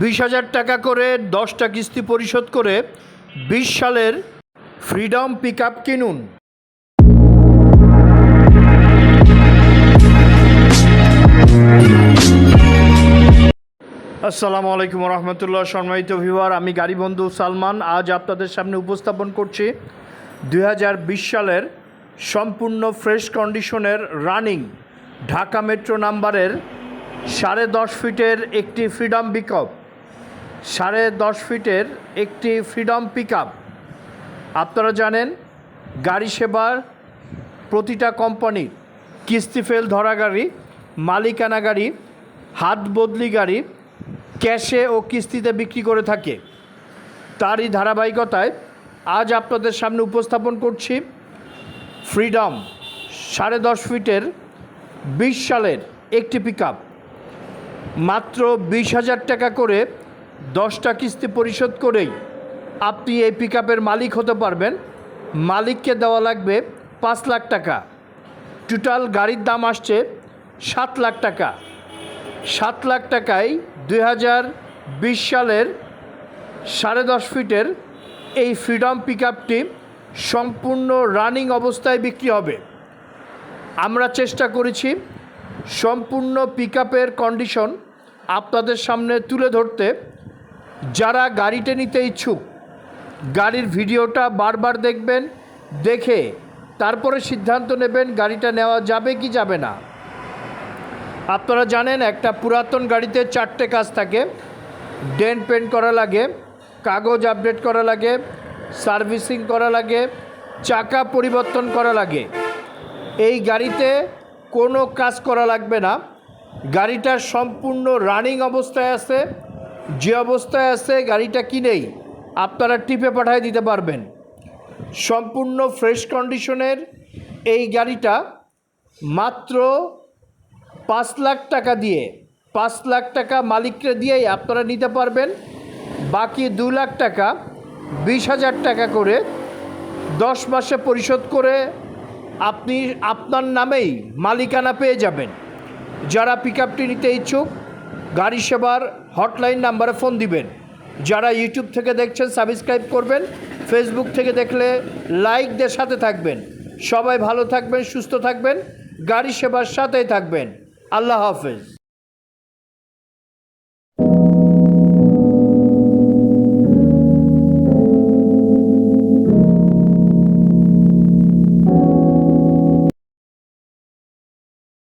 বিশ হাজার টাকা করে দশটা কিস্তি পরিশোধ করে বিশ সালের ফ্রিডম পিক কিনুন। আসসালামু আলাইকুম রহমতুল্লাহ, সম্মানিত ভিউয়ার, আমি গাড়ি বন্ধু সালমান। আজ আপনাদের সামনে উপস্থাপন করছি দু হাজার বিশ সালের সম্পূর্ণ ফ্রেশ কন্ডিশনের রানিং ঢাকা মেট্রো নাম্বারের সাড়ে দশ ফিটের একটি ফ্রিডম পিকআপ। সাড়ে দশ ফিটের একটি ফ্রিডম পিকআপ। আপনারা জানেন, গাড়ি সেবার প্রতিটা কোম্পানির কিস্তি ফেল ধরা গাড়ি, মালিকানা গাড়ি, হাত বদলি গাড়ি, ক্যাশে ও কিস্তিতে বিক্রি করে থাকে। তারই ধারাবাহিকতায় আজ আপনাদের সামনে উপস্থাপন করছি ফ্রিডম সাড়ে দশ ফিটের বিশ সালের একটি পিকআপ। মাত্র বিশ হাজার টাকা করে দশটা কিস্তি পরিশোধ করেই আপনি এই পিকআপের মালিক হতে পারবেন। মালিককে দেওয়া লাগবে পাঁচ লাখ টাকা। টোটাল গাড়ির দাম আসছে সাত লাখ টাকা। সাত লাখ টাকায় দুই হাজার বিশ সালের সাড়ে দশ ফিটের এই ফ্রিডম পিকআপটি সম্পূর্ণ রানিং অবস্থায় বিক্রি হবে। আমরা চেষ্টা করেছি সম্পূর্ণ পিকআপের কন্ডিশন আপনাদের সামনে তুলে ধরতে। যারা গাড়িতে নিতে ইচ্ছুক, গাড়ির ভিডিওটা বারবার দেখবেন, দেখে তারপরে সিদ্ধান্ত নেবেন গাড়িটা নেওয়া যাবে কি যাবে না। আপনারা জানেন একটা পুরাতন গাড়িতে চারটে কাজ থাকে। ডেন্ট পেন্ট করা লাগে, কাগজ আপডেট করা লাগে, সার্ভিসিং করা লাগে, চাকা পরিবর্তন করা লাগে। এই গাড়িতে কোনো কাজ করা লাগবে না। গাড়িটা সম্পূর্ণ রানিং অবস্থায় আছে। যে অবস্থায় আছে, গাড়িটা কিনেই আপনারা টিপে পাঠিয়ে দিতে পারবেন। সম্পূর্ণ ফ্রেশ কন্ডিশনের এই গাড়িটা মাত্র পাঁচ লাখ টাকা দিয়ে, পাঁচ লাখ টাকা মালিককে দিয়েই আপনারা নিতে পারবেন। বাকি দু লাখ টাকা, বিশ হাজার টাকা করে দশ মাসে পরিশোধ করে আপনি আপনার নামেই মালিকানা পেয়ে যাবেন। যারা পিক আপটি নিতে ইচ্ছুক গাড়ি সেবার হটলাইন নাম্বারে ফোন দিবেন। যারা ইউটিউব থেকে দেখছেন, সাবস্ক্রাইব করবেন। ফেসবুক থেকে দেখলে লাইকদের সাথে থাকবেন। সবাই ভালো থাকবেন, সুস্থ থাকবেন। গাড়ি সেবার সাথেই থাকবেন। আল্লাহ হাফেজ।